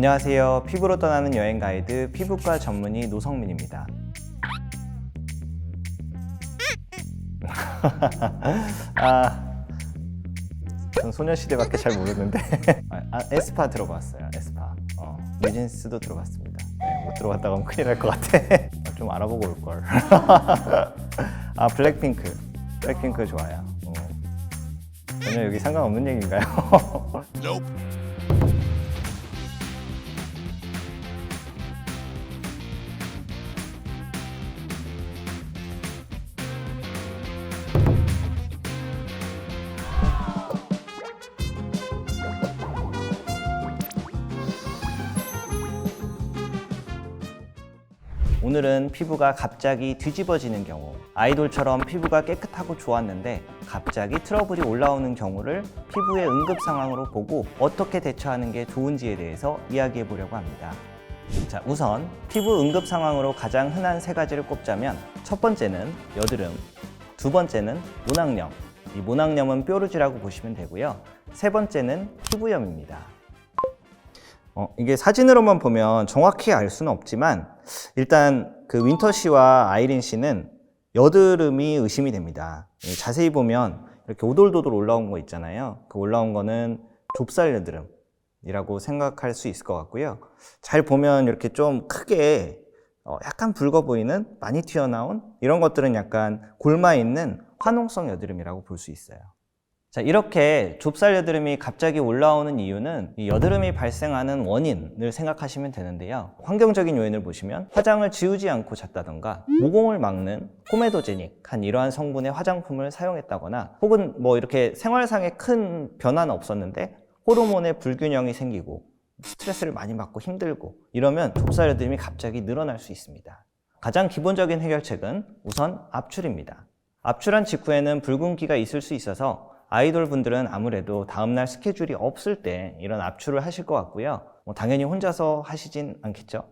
안녕하세요. 피부로 떠나는 여행 가이드 피부과 전문의 노성민입니다. 아, 전 소녀시대밖에 잘 모르는데 아, 아, 에스파 들어봤어요. 에스파. 어, 뉴진스도 들어봤습니다. 네, 못 들어봤다가 하면 큰일 날 것 같아. 어, 좀 알아보고 올 걸. 아 블랙핑크. 블랙핑크 좋아요. 어. 전혀 여기 상관없는 얘기인가요? 오늘은 피부가 갑자기 뒤집어지는 경우, 아이돌처럼 피부가 깨끗하고 좋았는데 갑자기 트러블이 올라오는 경우를 피부의 응급 상황으로 보고 어떻게 대처하는 게 좋은지에 대해서 이야기해 보려고 합니다. 자, 우선 피부 응급 상황으로 가장 흔한 세 가지를 꼽자면 첫 번째는 여드름, 두 번째는 모낭염, 이 모낭염은 뾰루지라고 보시면 되고요. 세 번째는 피부염입니다. 어, 이게 사진으로만 보면 정확히 알 수는 없지만 일단 그 윈터 씨와 아이린 씨는 여드름이 의심이 됩니다. 이 자세히 보면 이렇게 오돌도돌 올라온 거 있잖아요. 그 올라온 거는 좁쌀 여드름이라고 생각할 수 있을 것 같고요. 잘 보면 이렇게 좀 크게 어, 약간 붉어 보이는 많이 튀어나온 이런 것들은 약간 골마 있는 화농성 여드름이라고 볼 수 있어요. 자, 이렇게 좁쌀 여드름이 갑자기 올라오는 이유는 이 여드름이 발생하는 원인을 생각하시면 되는데요. 환경적인 요인을 보시면 화장을 지우지 않고 잤다던가 모공을 막는 코메도제닉한 이러한 성분의 화장품을 사용했다거나 혹은 뭐 이렇게 생활상에 큰 변화는 없었는데 호르몬의 불균형이 생기고 스트레스를 많이 받고 힘들고 이러면 좁쌀 여드름이 갑자기 늘어날 수 있습니다. 가장 기본적인 해결책은 우선 압출입니다. 압출한 직후에는 붉은기가 있을 수 있어서 아이돌 분들은 아무래도 다음날 스케줄이 없을 때 이런 압출을 하실 것 같고요. 뭐 당연히 혼자서 하시진 않겠죠.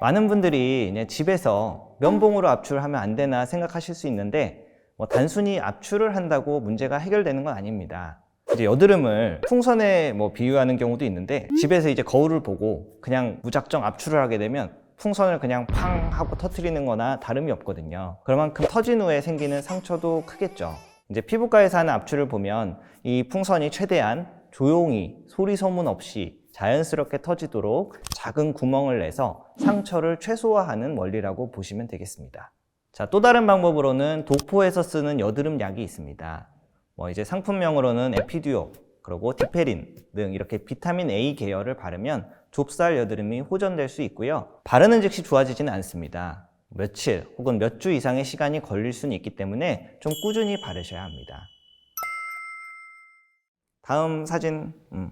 많은 분들이 이제 집에서 면봉으로 압출을 하면 안 되나 생각하실 수 있는데 뭐 단순히 압출을 한다고 문제가 해결되는 건 아닙니다. 이제 여드름을 풍선에 뭐 비유하는 경우도 있는데 집에서 이제 거울을 보고 그냥 무작정 압출을 하게 되면 풍선을 그냥 팡 하고 터트리는 거나 다름이 없거든요. 그만큼 터진 후에 생기는 상처도 크겠죠. 이제 피부과에서 하는 압출을 보면 이 풍선이 최대한 조용히 소리 소문 없이 자연스럽게 터지도록 작은 구멍을 내서 상처를 최소화하는 원리라고 보시면 되겠습니다. 자, 또 다른 방법으로는 도포에서 쓰는 여드름 약이 있습니다. 뭐 이제 상품명으로는 에피듀오, 그리고 디페린 등 이렇게 비타민 A 계열을 바르면 좁쌀 여드름이 호전될 수 있고요. 바르는 즉시 좋아지지는 않습니다. 며칠 혹은 몇 주 이상의 시간이 걸릴 수는 있기 때문에 좀 꾸준히 바르셔야 합니다. 다음 사진, 음,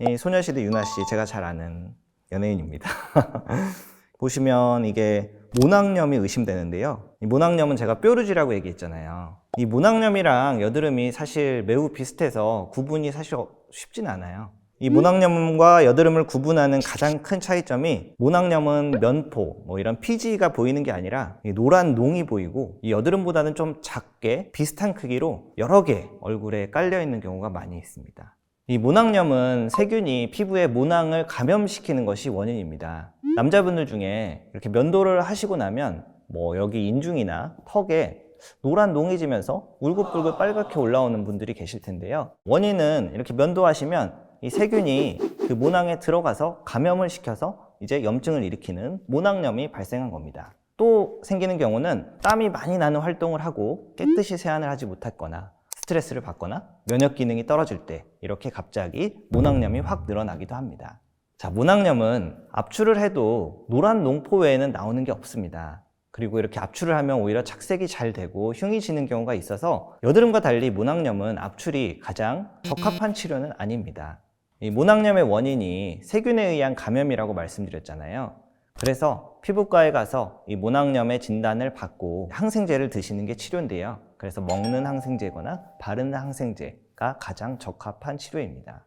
이 소녀시대 유나 씨 제가 잘 아는 연예인입니다. 보시면 이게 모낭염이 의심되는데요. 이 모낭염은 제가 뾰루지라고 얘기했잖아요. 이 모낭염이랑 여드름이 사실 매우 비슷해서 구분이 사실 쉽진 않아요. 이 모낭염과 여드름을 구분하는 가장 큰 차이점이 모낭염은 면포, 뭐 이런 피지가 보이는 게 아니라 이 노란 농이 보이고 이 여드름보다는 좀 작게 비슷한 크기로 여러 개 얼굴에 깔려 있는 경우가 많이 있습니다. 이 모낭염은 세균이 피부에 모낭을 감염시키는 것이 원인입니다. 남자분들 중에 이렇게 면도를 하시고 나면 뭐 여기 인중이나 턱에 노란 농이 지면서 울긋불긋 빨갛게 올라오는 분들이 계실 텐데요. 원인은 이렇게 면도하시면 이 세균이 그 모낭에 들어가서 감염을 시켜서 이제 염증을 일으키는 모낭염이 발생한 겁니다. 또 생기는 경우는 땀이 많이 나는 활동을 하고 깨끗이 세안을 하지 못했거나 스트레스를 받거나 면역 기능이 떨어질 때 이렇게 갑자기 모낭염이 확 늘어나기도 합니다. 자, 모낭염은 압출을 해도 노란 농포 외에는 나오는 게 없습니다. 그리고 이렇게 압출을 하면 오히려 착색이 잘 되고 흉이 지는 경우가 있어서 여드름과 달리 모낭염은 압출이 가장 적합한 치료는 아닙니다. 이 모낭염의 원인이 세균에 의한 감염이라고 말씀드렸잖아요. 그래서 피부과에 가서 이 모낭염의 진단을 받고 항생제를 드시는 게 치료인데요. 그래서 먹는 항생제거나 바르는 항생제가 가장 적합한 치료입니다.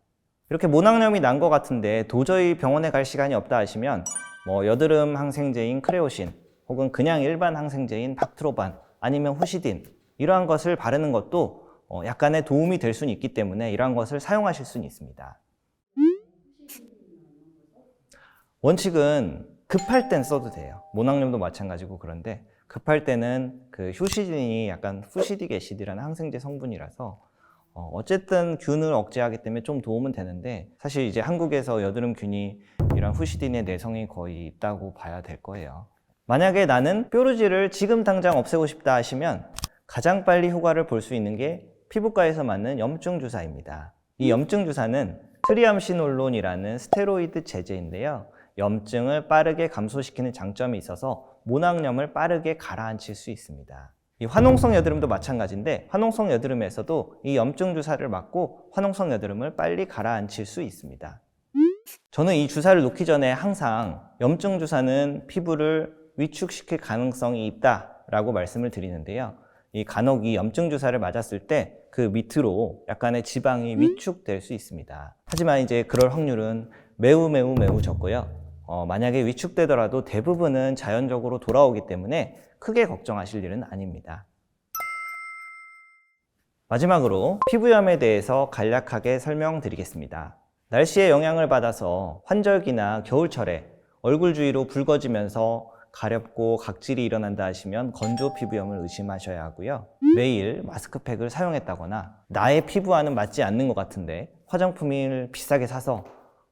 이렇게 모낭염이 난 것 같은데 도저히 병원에 갈 시간이 없다 하시면 뭐 여드름 항생제인 크레오신 혹은 그냥 일반 항생제인 박트로반 아니면 후시딘 이러한 것을 바르는 것도 어, 약간의 도움이 될 수는 있기 때문에 이러한 것을 사용하실 수는 있습니다. 원칙은 급할 땐 써도 돼요. 모낭염도 마찬가지고 그런데 급할 때는 그 효시딘이 약간 후시딕 애시드라는 항생제 성분이라서 어, 어쨌든 균을 억제하기 때문에 좀 도움은 되는데 사실 이제 한국에서 여드름균이 이런 후시딘의 내성이 거의 있다고 봐야 될 거예요. 만약에 나는 뾰루지를 지금 당장 없애고 싶다 하시면 가장 빨리 효과를 볼 수 있는 게 피부과에서 맞는 염증 주사입니다. 이 염증 주사는 트리암시놀론이라는 스테로이드 제제인데요. 염증을 빠르게 감소시키는 장점이 있어서 모낭염을 빠르게 가라앉힐 수 있습니다. 이 화농성 여드름도 마찬가지인데 화농성 여드름에서도 이 염증 주사를 맞고 화농성 여드름을 빨리 가라앉힐 수 있습니다. 저는 이 주사를 놓기 전에 항상 염증 주사는 피부를 위축시킬 가능성이 있다라고 말씀을 드리는데요. 이 간혹 이 염증 주사를 맞았을 때 그 밑으로 약간의 지방이 위축될 수 있습니다. 하지만 이제 그럴 확률은 매우 매우 매우 적고요. 어, 만약에 위축되더라도 대부분은 자연적으로 돌아오기 때문에 크게 걱정하실 일은 아닙니다. 마지막으로 피부염에 대해서 간략하게 설명드리겠습니다. 날씨의 영향을 받아서 환절기나 겨울철에 얼굴 주위로 붉어지면서 가렵고 각질이 일어난다 하시면 건조 피부염을 의심하셔야 하고요. 매일 마스크팩을 사용했다거나 나의 피부와는 맞지 않는 것 같은데 화장품을 비싸게 사서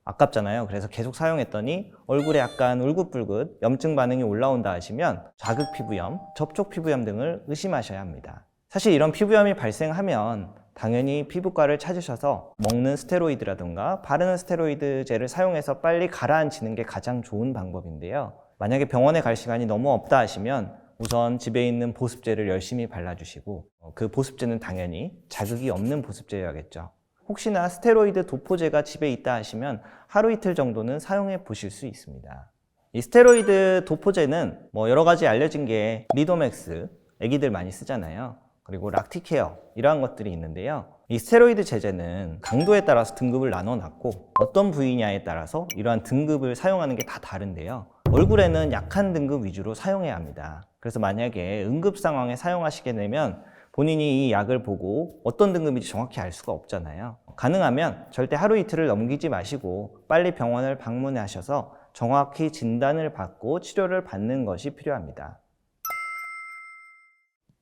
아깝잖아요. 그래서 계속 사용했더니 얼굴에 약간 울긋불긋 염증 반응이 올라온다 하시면 자극 피부염, 접촉 피부염 등을 의심하셔야 합니다. 사실 이런 피부염이 발생하면 당연히 피부과를 찾으셔서 먹는 스테로이드라든가 바르는 스테로이드제를 사용해서 빨리 가라앉히는 게 가장 좋은 방법인데요. 만약에 병원에 갈 시간이 너무 없다 하시면 우선 집에 있는 보습제를 열심히 발라주시고 어, 그 보습제는 당연히 자극이 없는 보습제여야겠죠. 혹시나 스테로이드 도포제가 집에 있다 하시면 하루 이틀 정도는 사용해 보실 수 있습니다. 이 스테로이드 도포제는 뭐 여러 가지 알려진 게 리도맥스, 애기들 많이 쓰잖아요. 그리고 락티케어 이러한 것들이 있는데요. 이 스테로이드 제제는 강도에 따라서 등급을 나눠 놨고 어떤 부위냐에 따라서 이러한 등급을 사용하는 게 다 다른데요. 얼굴에는 약한 등급 위주로 사용해야 합니다. 그래서 만약에 응급 상황에 사용하시게 되면 본인이 이 약을 보고 어떤 등급인지 정확히 알 수가 없잖아요. 가능하면 절대 하루 이틀을 넘기지 마시고 빨리 병원을 방문하셔서 정확히 진단을 받고 치료를 받는 것이 필요합니다.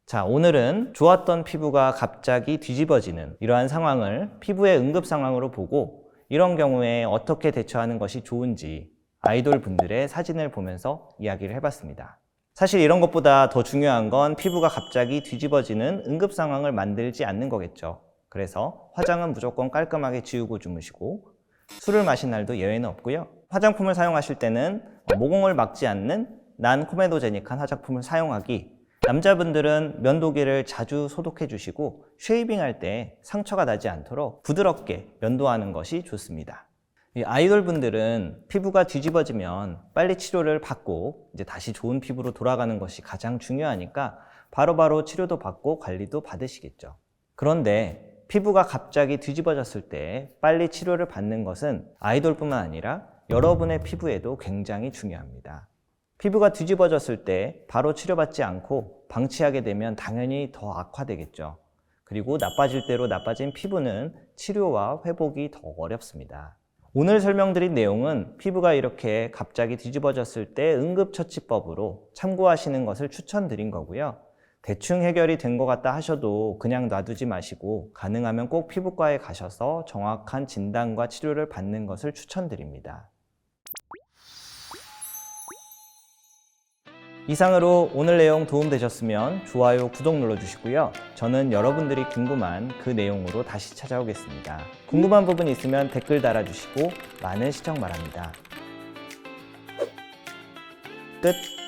자, 오늘은 좋았던 피부가 갑자기 뒤집어지는 이러한 상황을 피부의 응급 상황으로 보고 이런 경우에 어떻게 대처하는 것이 좋은지 아이돌 분들의 사진을 보면서 이야기를 해봤습니다. 사실 이런 것보다 더 중요한 건 피부가 갑자기 뒤집어지는 응급 상황을 만들지 않는 거겠죠. 그래서 화장은 무조건 깔끔하게 지우고 주무시고 술을 마신 날도 예외는 없고요. 화장품을 사용하실 때는 모공을 막지 않는 난 코메도제닉한 화장품을 사용하기 남자분들은 면도기를 자주 소독해 주시고 쉐이빙 할 때 상처가 나지 않도록 부드럽게 면도하는 것이 좋습니다. 이 아이돌 분들은 피부가 뒤집어지면 빨리 치료를 받고 이제 다시 좋은 피부로 돌아가는 것이 가장 중요하니까 바로 바로 치료도 받고 관리도 받으시겠죠. 그런데 피부가 갑자기 뒤집어졌을 때 빨리 치료를 받는 것은 아이돌뿐만 아니라 여러분의 피부에도 굉장히 중요합니다. 피부가 뒤집어졌을 때 바로 치료받지 않고 방치하게 되면 당연히 더 악화되겠죠. 그리고 나빠질 대로 나빠진 피부는 치료와 회복이 더 어렵습니다. 오늘 설명드린 내용은 피부가 이렇게 갑자기 뒤집어졌을 때 응급처치법으로 참고하시는 것을 추천드린 거고요. 대충 해결이 된 것 같다 하셔도 그냥 놔두지 마시고 가능하면 꼭 피부과에 가셔서 정확한 진단과 치료를 받는 것을 추천드립니다. 이상으로 오늘 내용 도움되셨으면 좋아요, 구독 눌러주시고요. 저는 여러분들이 궁금한 그 내용으로 다시 찾아오겠습니다. 궁금한 부분 있으면 댓글 달아주시고 많은 시청 바랍니다. 끝!